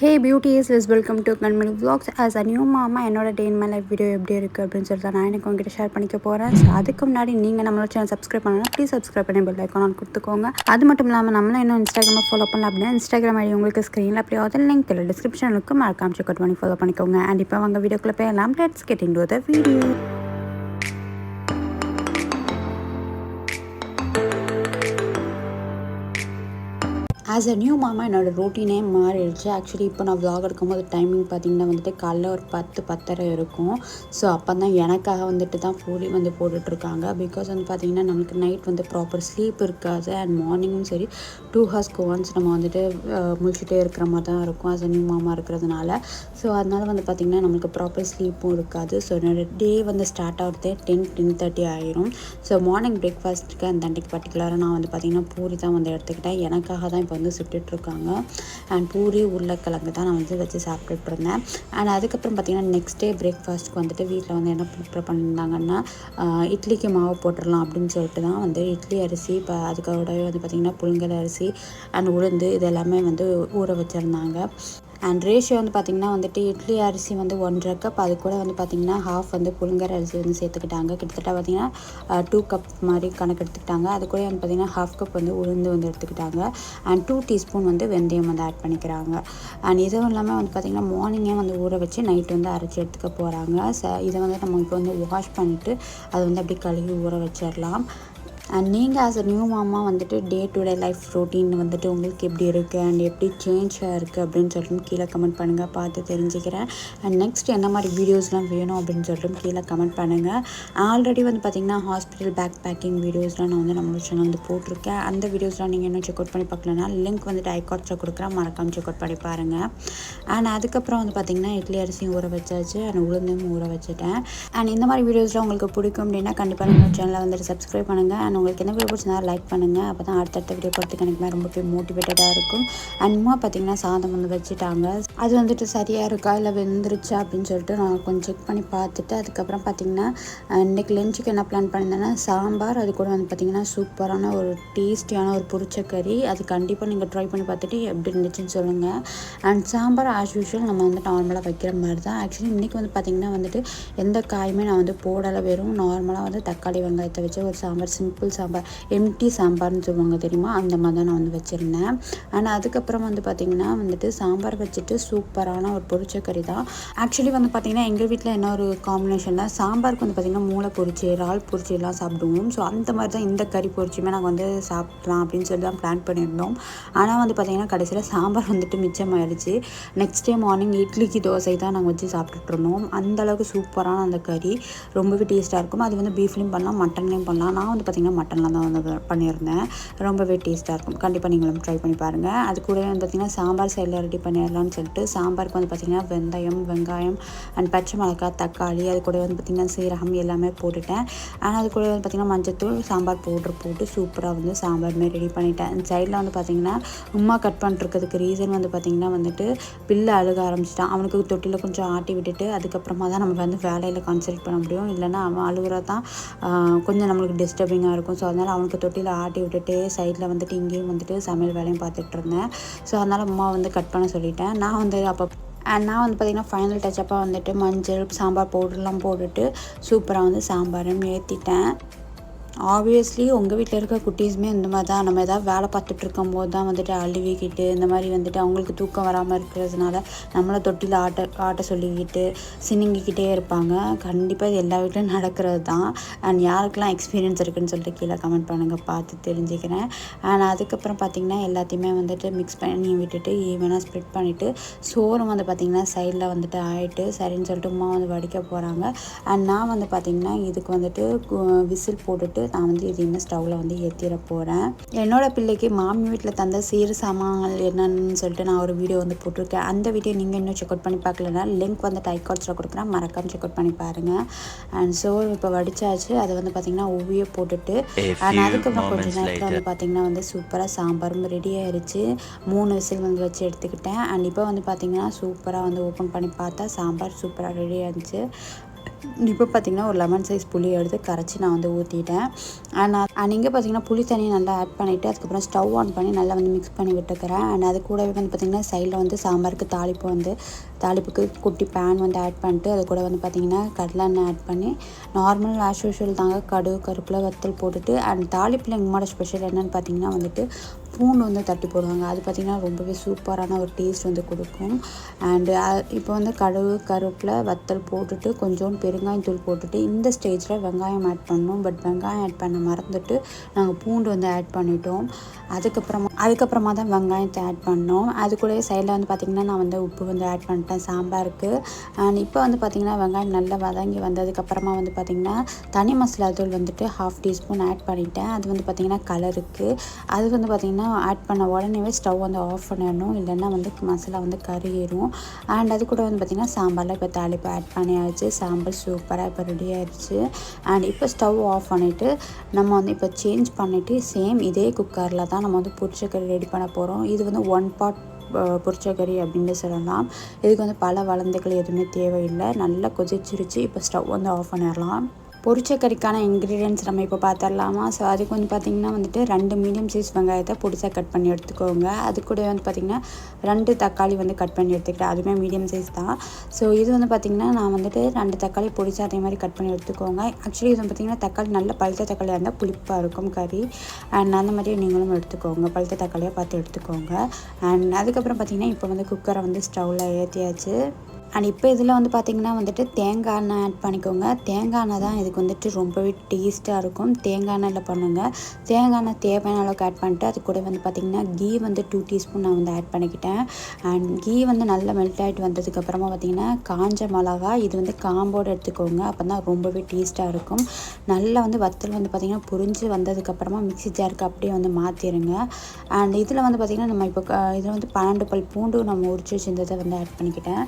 Hey beauties is welcome to Kanmani vlogs as a new mama என்னோட day in my life video எப்படி இருக்குது அப்படின்னு சொல்லிட்டு நான் எனக்கு உங்ககிட்ட ஷேர் பண்ணிக்க போகிறேன் ஸோ அதுக்கு முன்னாடி நீங்கள் நம்மளோட சேனல் சப்ஸ்கிரைப் பண்ணலாம் ப்ளீஸ் சப்ஸ்கிரைப் பண்ணி பெல் ஐக்கான் கொடுத்துக்கோங்க. அது மட்டும் இல்லாமல் நம்மளும் இன்னும் இன்ஸ்டாகிராமில் ஃபாலோ பண்ணலாம் அப்படின்னா இன்ஸ்டாகிராம் ஐடி உங்களுக்கு ஸ்க்ரீனில் அப்படியே அதில் லிங்க் தெரியல டிஸ்கிரிப்ஷனுக்கு மறக்காம செக் பண்ணி ஃபாலோ பண்ணிக்கோங்க. அண்ட் இப்போ அவங்க வீடியோக்குள்ளே போயலாம் let's getting to the video as a new mama என்னோடய ரூட்டீனே மாறிடுச்சு. ஆக்சுவலி இப்போ நான் விலாக் எடுக்கும்போது டைமிங் பார்த்தீங்கன்னா வந்துட்டு காலைல ஒரு பத்து பத்தரை இருக்கும். ஸோ அப்போ தான் எனக்காக வந்துட்டு தான் பூரி வந்து போட்டுட்ருக்காங்க. பிகாஸ் வந்து பார்த்திங்கன்னா நமக்கு நைட் வந்து ப்ராப்பர் ஸ்லீப் இருக்காது. அண்ட் மார்னிங்கும் சரி டூ ஹவர்ஸ்க்கு ஒன்ஸ் நம்ம வந்துட்டு முழிச்சுட்டே இருக்கிற மாதிரி தான் இருக்கும் ஆஸ் அ நியூ மாமா இருக்கிறதுனால. ஸோ அதனால் வந்து பார்த்திங்கன்னா நம்மளுக்கு ப்ராப்பர் ஸ்லீப்பும் இருக்காது. ஸோ என்னோட டே வந்து ஸ்டார்ட் ஆகிறதே டென் டென் தேர்ட்டி ஆயிரும். ஸோ மார்னிங் பிரேக்ஃபாஸ்ட்டுக்கு அந்த அன்றைக்கு பர்டிகுலராக நான் வந்து பார்த்திங்கன்னா பூரி தான் வந்து எடுத்துக்கிட்டேன். எனக்காக தான் இப்போ உருளைக்கிழங்கு சுட்டுட்ருக்காங்க. அண்ட் பூரி உருளைக்கிழங்கு தான் நான் வந்து வச்சு சாப்பிட்டுட்டு இருந்தேன் அண்ட் அதுக்கப்புறம் பார்த்திங்கன்னா நெக்ஸ்ட் டே பிரேக்ஃபாஸ்ட்டுக்கு வந்துட்டு வீட்டில் வந்து என்ன ப்ரிப்பேர் பண்ணியிருந்தாங்கன்னா இட்லிக்கு மாவு போட்டுடலாம் அப்படின்னு சொல்லிட்டு தான் வந்து இட்லி அரிசி இப்போ அதுக்கூடவே வந்து பார்த்திங்கன்னா புழுங்கல் அரிசி அண்ட் உளுந்து இது எல்லாமே வந்து ஊற வச்சுருந்தாங்க. அண்ட் ரேஷியோ வந்து பார்த்திங்கன்னா வந்துட்டு இட்லி அரிசி வந்து ஒன்றரை கப் அது கூட வந்து பார்த்திங்கன்னா ஹாஃப் வந்து புழுங்கர் அரிசி வந்து சேர்த்துக்கிட்டாங்க. கிட்டத்தட்ட பார்த்திங்கன்னா டூ கப் மாதிரி கணக்கு எடுத்துக்கிட்டாங்க. அது கூட வந்து பார்த்திங்கன்னா ஹாஃப் கப் வந்து உளுந்து வந்து எடுத்துக்கிட்டாங்க. அண்ட் டூ டீஸ்பூன் வந்து வெந்தயம் வந்து ஆட் பண்ணிக்கிறாங்க. அண்ட் இதுவும் இல்லாமல் வந்து பார்த்திங்கன்னா மார்னிங்கே வந்து ஊற வச்சு நைட் வந்து அரைச்சி எடுத்துக்க போகிறாங்க ச இதை வந்து நம்ம இப்போ வந்து வாஷ் பண்ணிவிட்டு அதை வந்து அப்படியே கழுவி ஊற வச்சிடலாம். அண்ட் நீங்கள் ஆஸ் அ நியூ மாமா வந்துட்டு day to day life routine வந்துட்டு உங்களுக்கு எப்படி இருக்குது அண்ட் எப்படி சேஞ்சாக இருக்குது அப்படின்னு சொல்லிட்டு கீழே கமெண்ட் பண்ணுங்கள் பார்த்து தெரிஞ்சுக்கிறேன். அண்ட் நெக்ஸ்ட் என்ன மாதிரி வீடியோஸ்லாம் வேணும் அப்படின்னு சொல்லிட்டு கீழே கமெண்ட் பண்ணுங்கள் ஆல்ரெடி வந்து பார்த்திங்கன்னா ஹாஸ்பிட்டல் பேக் பேக்கிங் வீடியோஸ்லாம் நான் வந்து நம்மளோட சேனல் வந்து போட்டிருக்கேன். அந்த வீடியோஸ்லாம் நீங்கள் இன்னும் செக் அவுட் பண்ணி பார்க்கலனா லிங்க் வந்துட்டு ஐகார்ட்ஸில் கொடுக்குறேன். மறக்காம செக் அவுட் பண்ணி பாருங்கள் அண்ட் அதுக்கப்புறம் வந்து பார்த்திங்கன்னா இட்லி அரிசியும் ஊற வச்சாச்சு. அண்ட் உளுந்தையும் ஊற வச்சுட்டேன். அண்ட் இந்த மாதிரி வீடியோஸ்லாம் உங்களுக்கு பிடிக்கும் அப்படின்னா கண்டிப்பாக நம்ம சேனலை வந்துட்டு சப்ஸ்கிரைப் பண்ணுங்கள் அண்ட் உங்களுக்கு என்ன வீடியோ பிடிச்சிருந்தா லைக் பண்ணுங்கள் அப்போ தான் அடுத்தடுத்த வீடியோ போகிறதுக்கு எனக்கு ரொம்பவே மோட்டிவேட்டடாக இருக்கும். அண்ட் பார்த்தீங்கன்னா பார்த்திங்கன்னா சாதம் வந்து வச்சுட்டாங்க. அது வந்துட்டு சரியாக இருக்கா? இல்லை வெந்துருச்சா? அப்படின்னு சொல்லிட்டு நான் கொஞ்சம் செக் பண்ணி பார்த்துட்டு அதுக்கப்புறம் பார்த்திங்கன்னா இன்றைக்கி இன்னைக்கு லஞ்சுக்கு என்ன பிளான் பண்ணியிருந்தேன்னா சாம்பார். அது கூட வந்து பார்த்திங்கன்னா சூப்பரான ஒரு டேஸ்டியான ஒரு புரிச்சக்கறி அது கண்டிப்பாக நீங்கள் ட்ரை பண்ணி பார்த்துட்டு எப்படி இருந்துச்சுன்னு சொல்லுங்கள் அண்ட் சாம்பார் ஆஸ் யூஷுவல் நம்ம வந்து நார்மலாக வைக்கிற மாதிரி தான். ஆக்சுவலி இன்றைக்கி வந்து பார்த்திங்கன்னா வந்துட்டு எந்த காயுமே நான் வந்து போடலை. வெறும் நார்மலாக வந்து தக்காளி வெங்காயத்தை வச்சு ஒரு சாம்பார் சிம்பிள் சாம்பார் எம்டி சாம்பார்னு சொல்லுவாங்க தெரியுமா? அந்த மாதிரி தான் நான் வந்து வச்சுருந்தேன். ஆனால் அதுக்கப்புறம் வந்து பார்த்திங்கன்னா வந்துட்டு சாம்பார் வச்சுட்டு சூப்பரான ஒரு பொரிச்ச கறி தான். ஆக்சுவலி வந்து பார்த்திங்கன்னா எங்கள் வீட்டில் என்ன ஒரு காம்பினேஷன்னா சாம்பாருக்கு வந்து பார்த்திங்கன்னா மூளை பொரிச்சு இறால் பொரிச்சு எல்லாம் சாப்பிடுவோம். ஸோ அந்த மாதிரி தான் இந்த கறி பொரிச்சுமே நாங்கள் வந்து சாப்பிட்லாம் அப்படின்னு சொல்லி தான் பிளான் பண்ணியிருந்தோம். ஆனால் வந்து பார்த்திங்கன்னா கடைசியில் சாம்பார் வந்துட்டு மிச்சமாயிடுச்சு. நெக்ஸ்ட் டே மார்னிங் இட்லிக்கு தோசை தான் நாங்கள் வச்சு சாப்பிட்டுட்ருந்தோம் அந்தளவுக்கு சூப்பரான அந்த கறி. ரொம்பவே டேஸ்ட்டாக இருக்கும். அது வந்து பீஃப்லேயும் பண்ணலாம் மட்டன்லேயும் பண்ணலாம். நான் வந்து பார்த்திங்கன்னா மட்டன்லாம் தான் வந்து பண்ணியிருந்தேன். ரொம்பவே டேஸ்ட்டாக இருக்கும். கண்டிப்பாக நீங்களும் ட்ரை பண்ணி பாருங்கள் அது கூடவே வந்து பார்த்திங்கன்னா சாம்பார் சைடில் ரெடி பண்ணிடலாம்னு சொல்லிட்டு சாம்பாருக்கு வந்து பார்த்திங்கன்னா வெந்தயம் வெங்காயம் அண்ட் பச்சை மிளகாய் தக்காளி அது கூட வந்து பார்த்திங்கன்னா சீரகம் எல்லாமே போட்டுட்டேன். ஆனால் அது கூட வந்து பார்த்திங்கன்னா மஞ்சத்தூள் சாம்பார் பவுட்ரு போட்டு சூப்பராக வந்து சாம்பாருமே ரெடி பண்ணிட்டேன். சைடில் வந்து பார்த்திங்கன்னா உமா கட் பண்ணிருக்கிறதுக்கு ரீசன் வந்து பார்த்திங்கன்னா வந்துட்டு பில்லு அழுக ஆரம்பிச்சிட்டான். அவனுக்கு தொட்டியில் கொஞ்சம் ஆட்டி விட்டுட்டு அதுக்கப்புறமா தான் நம்ம வந்து வேலையில் கான்சென்ட்ரேட் பண்ண முடியும். இல்லைன்னா அவன் அழுகுறா தான் கொஞ்சம் நம்மளுக்கு டிஸ்டர்பிங்காக இருக்கும் இருக்கும். ஸோ அதனால் அவனுக்கு தொட்டியில் ஆட்டி விட்டுட்டு சைடில் வந்துட்டு இங்கேயும் வந்துட்டு சமையல் வேலையும் பார்த்துட்டு இருந்தேன். ஸோ அதனால் அம்மா வந்து கட் பண்ண சொல்லிட்டேன். நான் வந்து அப்போ அண்ட் நான் வந்து பார்த்திங்கன்னா ஃபைனல் டச்சப்பாக வந்துட்டு மஞ்சள் சாம்பார் பவுடர்லாம் போட்டுட்டு சூப்பராக வந்து சாம்பாரும் ஏற்றிட்டேன் ஆப்வியஸ்லி உங்கள் வீட்டில் இருக்க குட்டீஸுமே இந்த மாதிரி தான். நம்ம எதாவது வேலை பார்த்துட்டு இருக்கும்போது தான் வந்துட்டு அழுவிக்கிட்டு இந்த மாதிரி வந்துட்டு அவங்களுக்கு தூக்கம் வராமல் இருக்கிறதுனால நம்மளை தொட்டியில் ஆட்ட ஆட்ட சொல்லிக்கிட்டு சினிங்கிக்கிட்டே இருப்பாங்க. கண்டிப்பாக இது எல்லா வீட்லையும் நடக்கிறது தான். அண்ட் யாருக்கெல்லாம் எக்ஸ்பீரியன்ஸ் இருக்குன்னு சொல்லிட்டு கீழே கமெண்ட் பண்ணுங்கள் பார்த்து தெரிஞ்சுக்கிறேன். அண்ட் அதுக்கப்புறம் பார்த்திங்கன்னா எல்லாத்தையுமே வந்துட்டு மிக்ஸ் பண்ணி விட்டுட்டு ஈவனாக ஸ்ப்ரெட் பண்ணிவிட்டு சோறும் வந்து பார்த்திங்கன்னா சைடில் வந்துட்டு ஆயிட்டு சரின்னு சொல்லிட்டு உமா வந்து வடிக்க போகிறாங்க அண்ட் நான் வந்து பார்த்திங்கன்னா இதுக்கு வந்துட்டு விசில் போட்டுட்டு நான் வந்து இது இன்னும் ஸ்டவ்வில் வந்து ஏற்றிட போகிறேன் என்னோட பிள்ளைக்கு மாமி வீட்டில் தந்த சீர் சாமான்கள் என்னன்னு சொல்லிட்டு நான் ஒரு வீடியோ வந்து போட்டிருக்கேன். அந்த வீடியோ நீங்கள் இன்னும் செக் அவுட் பண்ணி பார்க்கலனா லிங்க் வந்து டைக்கார்ட்ஸில் கொடுக்குறேன். மறக்காம செக் அவுட் பண்ணி பாருங்கள் அண்ட் சோறு இப்போ வடிச்சாச்சு. அதை வந்து பார்த்திங்கன்னா ஒவ்விய போட்டுட்டு அண்ட் அதுக்கப்புறம் கொஞ்ச moments நேரத்தில் வந்து. பார்த்திங்கன்னா வந்து சூப்பராக சாம்பாரும் ரெடி ஆயிருச்சு. மூணு விசில் வந்து வச்சு எடுத்துக்கிட்டேன். அண்ட் இப்போ வந்து பார்த்திங்கன்னா சூப்பராக வந்து ஓப்பன் பண்ணி பார்த்தா சாம்பார் சூப்பராக ரெடி ஆயிருச்சு இப்போ பார்த்தீங்கன்னா ஒரு லெமன் சைஸ் புளி எடுத்து கரைச்சி நான் வந்து ஊற்றிட்டேன் அண்ட் அண்ட் இங்கே பார்த்தீங்கன்னா புளி தண்ணியை நல்லா ஆட் பண்ணிவிட்டு அதுக்கப்புறம் ஸ்டவ் ஆன் பண்ணி நல்லா வந்து மிக்ஸ் பண்ணி விட்டுக்கிறேன். அண்ட் அது கூடவே வந்து பார்த்திங்கன்னா சைடில் வந்து சாம்பாருக்கு தாளிப்பு வந்து தாளிப்புக்கு குட்டி பேன் வந்து ஆட் பண்ணிட்டு அது கூட வந்து பார்த்திங்கன்னா கடலெண்ணெய் ஆட் பண்ணி நார்மல் ஆஸ் யூஷுவல் தாங்க கடுகு கருப்பில் வத்தல் போட்டுட்டு அண்ட் தாளிப்பில் எங்களோட ஸ்பெஷல் என்னென்னு பார்த்தீங்கன்னா வந்துட்டு பூண்டு வந்து தட்டி போடுவாங்க. அது பார்த்திங்கன்னா ரொம்பவே சூப்பரான ஒரு டேஸ்ட் வந்து கொடுக்கும். அண்டு இப்போ வந்து கடுகு கருவேப்பில் வத்தல் போட்டுட்டு கொஞ்சோண்டு பெருங்காயம் தூள் போட்டுட்டு இந்த ஸ்டேஜில் வெங்காயம் ஆட் பண்ணோம் பட் வெங்காயம் ஆட் பண்ண மறந்துட்டு நாங்கள் பூண்டு வந்து ஆட் பண்ணிட்டோம். அதுக்கப்புறமா அதுக்கப்புறமா தான் வெங்காயத்தை ஆட் பண்ணோம். அது கூடவே சைடில் வந்து பார்த்திங்கன்னா நான் வந்து உப்பு வந்து ஆட் பண்ணிட்டேன். சாம்பாருக்கு அண்ட் இப்போ வந்து பார்த்திங்கன்னா வெங்காயம் நல்லா வதங்கி வந்ததுக்கப்புறமா வந்து பார்த்திங்கன்னா தனி மசாலா தூள் வந்துட்டு ஹாஃப் டீஸ்பூன் ஆட் பண்ணிட்டேன். அது வந்து பார்த்திங்கன்னா கலருக்கு அது வந்து பார்த்திங்கன்னா ஆட் பண்ண உடனே ஸ்டவ் வந்து ஆஃப் பண்ணிடணும் இல்லைன்னா வந்து மசாலா வந்து கறியிடும் அண்ட் அது கூட வந்து பார்த்திங்கன்னா சாம்பாரில் இப்போ தாளிப்பு ஆட் பண்ணியாச்சு. சாம்பார் சூப்பராக இப்போ ரெடி ஆயிடுச்சு அண்ட் இப்போ ஸ்டவ் ஆஃப் பண்ணிவிட்டு நம்ம வந்து இப்போ சேஞ்ச் பண்ணிவிட்டு சேம் இதே குக்கரில் தான் நம்ம வந்து பொரிச்சக்கறி ரெடி பண்ண போகிறோம் இது வந்து ஒன் பாட் பொரிச்சக்கறி அப்படின்னு சொல்லலாம். இதுக்கு வந்து பல வளர்ந்துகள் எதுவுமே தேவையில்லை. நல்லா கொதிச்சிருச்சு. இப்போ ஸ்டவ் வந்து ஆஃப் பண்ணிடலாம். பொரிச்ச கறிக்கான இன்க்ரீடியன்ஸ் நம்ம இப்போ பார்த்துடலாமா ஸோ அதுக்கு வந்து பார்த்திங்கன்னா வந்துட்டு ரெண்டு மீடியம் சைஸ் வெங்காயத்தை பொடிசாக கட் பண்ணி எடுத்துக்கோங்க. அது கூட வந்து பார்த்திங்கன்னா ரெண்டு தக்காளி வந்து கட் பண்ணி எடுத்துக்கிட்டேன். அதுவுமே மீடியம் சைஸ் தான். ஸோ இது வந்து பார்த்திங்கன்னா நான் வந்துட்டு ரெண்டு தக்காளி பொடிச்சா அதே மாதிரி கட் பண்ணி எடுத்துக்கோங்க. ஆக்சுவலி இது வந்து பார்த்திங்கன்னா தக்காளி நல்ல பழுத்த தக்காளியாக இருந்தால் புளிப்பாக இருக்கும் கறி. அண்ட் அந்த மாதிரி நீங்களும் எடுத்துக்கோங்க. பழுத்த தக்காளியாக பார்த்து எடுத்துக்கோங்க. அண்ட் அதுக்கப்புறம் பார்த்திங்கன்னா இப்போ வந்து குக்கரை வந்து ஸ்டவ்வில் ஏற்றியாச்சு அண்ட் இப்போ இதில் வந்து பார்த்திங்கன்னா வந்துட்டு தேங்காய் எண்ணெய் ஆட் பண்ணிக்கோங்க. தேங்காய் எண்ணெய் தான் இதுக்கு வந்துட்டு ரொம்பவே டேஸ்ட்டாக இருக்கும். தேங்காய் எண்ணெயில் பண்ணுங்கள் தேங்காய் எண்ணெய் தேவையான அளவுக்கு ஆட் பண்ணிட்டு அது கூட வந்து பார்த்திங்கன்னா கீ வந்து டூ டீஸ்பூன் நான் வந்து ஆட் பண்ணிக்கிட்டேன். அண்ட் கீ வந்து நல்லா மெல்ட் ஆகிட்டு வந்ததுக்கப்புறமா பார்த்திங்கன்னா காஞ்ச மிளகா இது வந்து காம்போடு எடுத்துக்கோங்க. அப்போ தான் ரொம்பவே டேஸ்ட்டாக இருக்கும். நல்லா வந்து வத்தல் வந்து பார்த்திங்கன்னா புரிஞ்சு வந்ததுக்கப்புறமா மிக்ஸி ஜாருக்கு அப்படியே வந்து மாற்றிடுங்க அண்ட் இதில் வந்து பார்த்திங்கன்னா நம்ம இப்போ இதில் வந்து பன்னெண்டு பல் பூண்டு நம்ம உரிச்சு வச்சிருந்ததை வந்து ஆட் பண்ணிக்கிட்டேன்.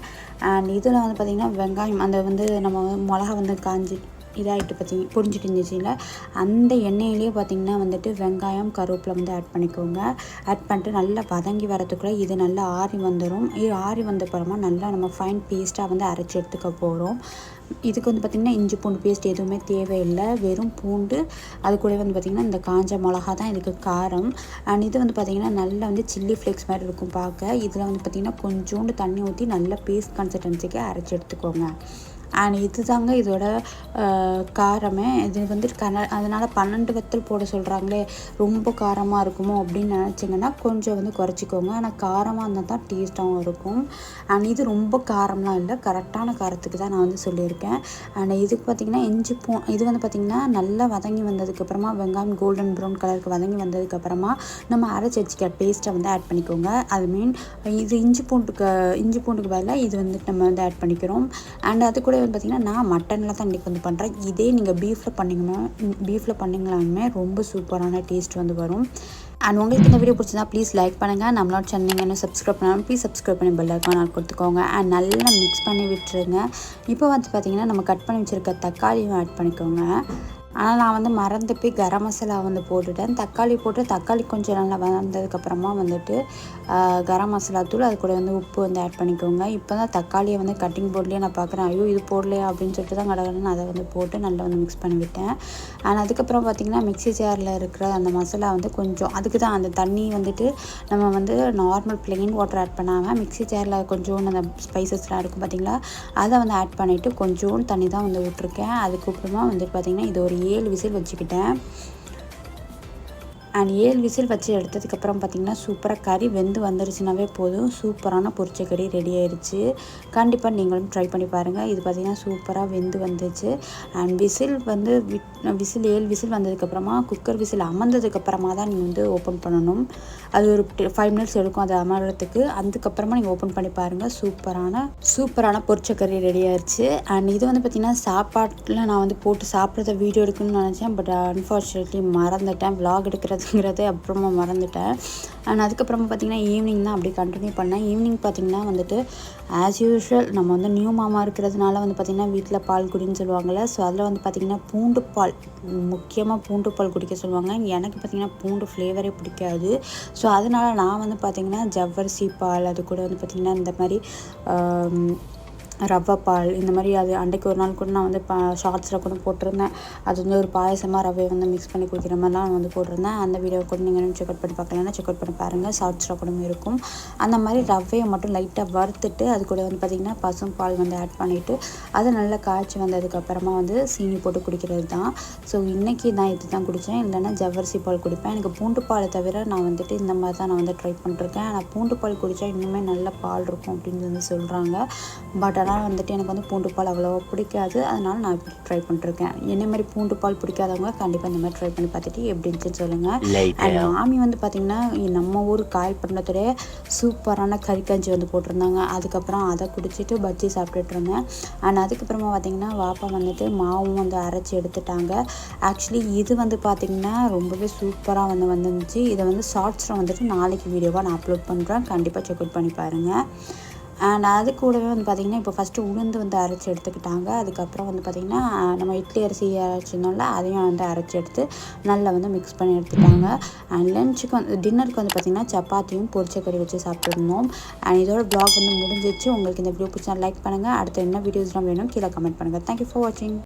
அண்ட் இதில் வந்து பார்த்திங்கன்னா வெங்காயம் அந்த வந்து நம்ம மிளகா வந்து காஞ்சி இதாகிட்டு பார்த்திங்க புரிஞ்சிட்டு இருந்துச்சுல அந்த எண்ணெயிலேயே பார்த்திங்கன்னா வந்துட்டு வெங்காயம் கருவேப்பிலை வந்து ஆட் பண்ணிக்கோங்க. ஆட் பண்ணிட்டு நல்லா வதங்கி வரத்துக்குள்ளே இது நல்லா ஆறி வந்துடும் இது ஆறி வந்த அப்புறமா நல்லா நம்ம ஃபைன் பேஸ்ட்டாக வந்து அரைச்சி எடுத்துக்க போகிறோம் இதுக்கு வந்து பார்த்திங்கன்னா இஞ்சி பூண்டு பேஸ்ட் எதுவுமே தேவையில்லை. வெறும் பூண்டு அது கூட வந்து பார்த்திங்கன்னா இந்த காஞ்ச மிளகா தான் இதுக்கு காரம். அண்ட் இது வந்து பார்த்திங்கன்னா நல்லா வந்து சில்லி ஃப்ளேக்ஸ் மாதிரி இருக்கும் பார்க்க இதில் வந்து பார்த்திங்கன்னா கொஞ்சோண்டு தண்ணி ஊற்றி நல்லா பேஸ்ட் கன்சிஸ்டன்சிக்கு அரைச்சி எடுத்துக்கோங்க. அண்ட் இது தாங்க இதோட காரமே. இது வந்து கன அதனால் பன்னெண்டு வத்தல் போட சொல்கிறாங்களே ரொம்ப காரமாக இருக்குமோ அப்படின்னு நினச்சிங்கன்னா கொஞ்சம் வந்து குறைச்சிக்கோங்க. ஆனால் காரமாக இருந்தால் தான் டேஸ்ட்டாகவும் இருக்கும். அண்ட் இது ரொம்ப காரம்லாம் இல்லை. கரெக்டான காரத்துக்கு தான் நான் வந்து சொல்லியிருக்கேன். அண்ட் இதுக்கு பார்த்திங்கன்னா இஞ்சி பூ இது வந்து பார்த்திங்கன்னா நல்லா வதங்கி வந்ததுக்கப்புறமா வெங்காயம் கோல்டன் ப்ரௌன் கலருக்கு வதங்கி வந்ததுக்கப்புறமா நம்ம அரைச்சி வச்சுக்க பேஸ்ட்டை வந்து ஆட் பண்ணிக்கோங்க. அது மீன் இது இஞ்சி பூண்டுக்கு இஞ்சி பூண்டுக்கு பதிலாக இது வந்துட்டு நம்ம வந்து ஆட் பண்ணிக்கிறோம். அண்ட் அது கூட வந்து பார்த்திங்கன்னா நான் மட்டனில் தான் இன்றைக்கி வந்து பண்ணுறேன் இதே நீங்கள் பீஃபில் பண்ணிங்கன்னா பீஃபில் பண்ணிங்களாலுமே ரொம்ப சூப்பரான டேஸ்ட் வந்து வரும். அண்ட் உங்களுக்கு இந்த வீடியோ பிடிச்சிருந்தா ப்ளீஸ் லைக் பண்ணுங்கள் நம்மளோட சேனல் இன்னும் சப்ஸ்கிரைப் பண்ணாலும் ப்ளீஸ் சப்ஸ்கிரைப் பண்ணி பெல் ஐக்கான் கொடுத்துக்கோங்க. அண்ட் நல்லா மிக்ஸ் பண்ணி விட்டுருங்க. இப்போ வந்து பார்த்திங்கன்னா நம்ம கட் பண்ணி வச்சுருக்க தக்காளியும் ஆட் பண்ணிக்கோங்க. ஆனால் நான் வந்து மறந்து போய் கரம் மசாலா வந்து போட்டுட்டேன். தக்காளி போட்டு தக்காளி கொஞ்சம் நல்லா வந்ததுக்கப்புறமா வந்துட்டு கரம் மசாலா தூள் அது கூட வந்து உப்பு வந்து ஆட் பண்ணிக்கோங்க. இப்போ தான் தக்காளியை வந்து கட்டிங் போர்ட்லேயே நான் பார்க்குறேன். ஐயோ இது போடலையா அப்படின்னு சொல்லிட்டு தான் கடகடன்னு அதை வந்து போட்டு நல்லா வந்து மிக்ஸ் பண்ணிவிட்டேன் ஆனால் அதுக்கப்புறம் பார்த்திங்கன்னா மிக்ஸி ஜாரில் இருக்கிற அந்த மசாலா வந்து கொஞ்சம் அதுக்கு தான் அந்த தண்ணி வந்துட்டு நம்ம வந்து நார்மல் பிளெயின் வாட்டர் ஆட் பண்ணாமல் மிக்ஸி ஜாரில் கொஞ்சோண்டு அந்த ஸ்பைசஸ்லாம் இருக்கும் பார்த்திங்களா? அதை வந்து ஆட் பண்ணிவிட்டு கொஞ்சோண்டு தண்ணி தான் வந்து விட்ருக்கேன் அதுக்கப்புறமா வந்துட்டு பார்த்திங்கன்னா இது ஒரு ஏழு விசில் வச்சுக்கிட்டேன். அண்ட் ஏழு விசில் வச்சு எடுத்ததுக்கப்புறம் பார்த்திங்கன்னா சூப்பராக கறி வெந்து வந்துருச்சுனாவே போதும். சூப்பரான பொரிச்ச கறி ரெடி ஆயிடுச்சு கண்டிப்பாக நீங்களும் ட்ரை பண்ணி பாருங்கள் இது பார்த்திங்கன்னா சூப்பராக வெந்து வந்துச்சு. அண்ட் விசில் வந்து விசில் ஏழு விசில் வந்ததுக்கப்புறமா குக்கர் விசில் அமர்ந்ததுக்கப்புறமா தான் நீங்கள் வந்து ஓப்பன் பண்ணணும். அது ஒரு ஃபைவ் மினிட்ஸ் எடுக்கும் அது அமர்றதுக்கு. அதுக்கப்புறமா நீங்கள் ஓப்பன் பண்ணி பாருங்கள் சூப்பரான சூப்பரான பொரிச்ச கறி ரெடி ஆயிடுச்சு அண்ட் இது வந்து பார்த்திங்கன்னா சாப்பாட்டில் நான் வந்து போட்டு சாப்பிட்றத வீடியோ எடுக்கணும்னு நினச்சேன். பட் அன்ஃபார்ச்சுனேட்லி மறந்துட்டேன். விலாக் எடுக்கிறது அப்படிங்கிறதே அப்புறமா மறந்துட்டேன். அண்ட் அதுக்கப்புறமா பார்த்திங்கன்னா ஈவினிங் தான் அப்படியே கண்டினியூ பண்ணேன். ஈவினிங் பார்த்திங்கன்னா வந்துட்டு ஆஸ் யூஷுவல் நம்ம வந்து நியூ மாமா இருக்கிறதுனால வந்து பார்த்திங்கன்னா வீட்டில் பால் குடின்னு சொல்லுவாங்கள்ல ஸோ அதில் வந்து பார்த்திங்கன்னா பூண்டு பால் முக்கியமாக பூண்டு பால் குடிக்க சொல்லுவாங்க. எனக்கு பார்த்திங்கன்னா பூண்டு ஃப்ளேவரே பிடிக்காது. ஸோ அதனால் நான் வந்து பார்த்திங்கன்னா ஜவ்வரிசி பால் அது கூட வந்து பார்த்திங்கன்னா இந்த மாதிரி ரவை பால் இந்த மாதிரி அது அன்றைக்கு ஒரு நாள் கூட நான் வந்து பா ஷார்ட்ஸில் கூட போட்டிருந்தேன். அது வந்து ஒரு பாயசமாக ரவையை வந்து மிக்ஸ் பண்ணி குடிக்கிற மாதிரிலாம் நான் வந்து போட்டிருந்தேன். அந்த வீடியோ கூட நீங்கள் செக் அவுட் பண்ணி பார்க்கலன்னா செக் அவுட் பண்ணி பாருங்கள் ஷார்ட்ஸில் கூட இருக்கும். அந்த மாதிரி ரவையை மட்டும் லைட்டாக வறுத்துட்டு அது கூட வந்து பார்த்திங்கன்னா பசும் பால் வந்து ஆட் பண்ணிவிட்டு அதை நல்லா காய்ச்சி வந்ததுக்கப்புறமா வந்து சீனி போட்டு குடிக்கிறது தான். ஸோ இன்றைக்கி நான் இது தான் குடித்தேன் இல்லைன்னா ஜவ்வரிசி பால் குடிப்பேன். எனக்கு பூண்டு பாலை தவிர நான் வந்துட்டு இந்த மாதிரி தான் நான் வந்து ட்ரை பண்ணிருக்கேன் ஆனால் பூண்டு பால் குடித்தா இன்னுமே நல்ல பால் இருக்கும் அப்படின்னு வந்து சொல்கிறாங்க பட் ஆனால் வந்துட்டு எனக்கு வந்து பூண்டு பால் அவ்வளோவா பிடிக்காது. அதனால் நான் இப்படி ட்ரை பண்ணிருக்கேன் என்ன மாதிரி பூண்டு பால் பிடிக்காதவங்க கண்டிப்பாக இந்த மாதிரி ட்ரை பண்ணி பார்த்துட்டு எப்படி இருந்துச்சுன்னு சொல்லுங்கள் அண்ட் மாமி வந்து பார்த்திங்கன்னா நம்ம ஊர் காய் பண்ணத்துடைய சூப்பரான கறிக்கஞ்சி வந்து போட்டிருந்தாங்க. அதுக்கப்புறம் அதை குடிச்சிட்டு பஜ்ஜி சாப்பிட்டுட்டு இருந்தேன். அண்ட் அதுக்கப்புறமா பார்த்திங்கன்னா வாப்பா வந்துட்டு மாவும் வந்து அரைச்சி எடுத்துட்டாங்க. ஆக்சுவலி இது வந்து பார்த்திங்கன்னா ரொம்பவே சூப்பராக வந்து வந்துருந்துச்சு. இதை வந்து ஷார்ட்ஸில் வந்துட்டு நாளைக்கு வீடியோவாக நான் அப்லோட் பண்ணுறேன் கண்டிப்பாக செக் அவுட் பண்ணி பாருங்கள் அண்ட் அது கூடவே வந்து பார்த்திங்கன்னா இப்போ ஃபஸ்ட்டு உளுந்து வந்து அரைச்சி எடுத்துக்கிட்டாங்க. அதுக்கப்புறம் வந்து பார்த்திங்கன்னா நம்ம இட்லி அரிசி அரைச்சிருந்தோம்ல அதையும் வந்து அரைச்சி எடுத்து நல்லா வந்து மிக்ஸ் பண்ணி எடுத்துட்டாங்க அண்ட் லஞ்சுக்கு வந்து டின்னருக்கு வந்து பார்த்திங்கன்னா சப்பாத்தியும் பொரிச்ச கறி வச்சு சாப்பிட்ருந்தோம் அண்ட் இதோட ப்ளாக் வந்து முடிஞ்சிச்சு. உங்களுக்கு இந்த வீடியோ பிடிச்சா லைக் பண்ணுங்கள் அடுத்து என்ன வீடியோஸ்லாம் வேணும் கீழே கமெண்ட் பண்ணுங்கள் தேங்க்யூ ஃபார் வாட்சிங்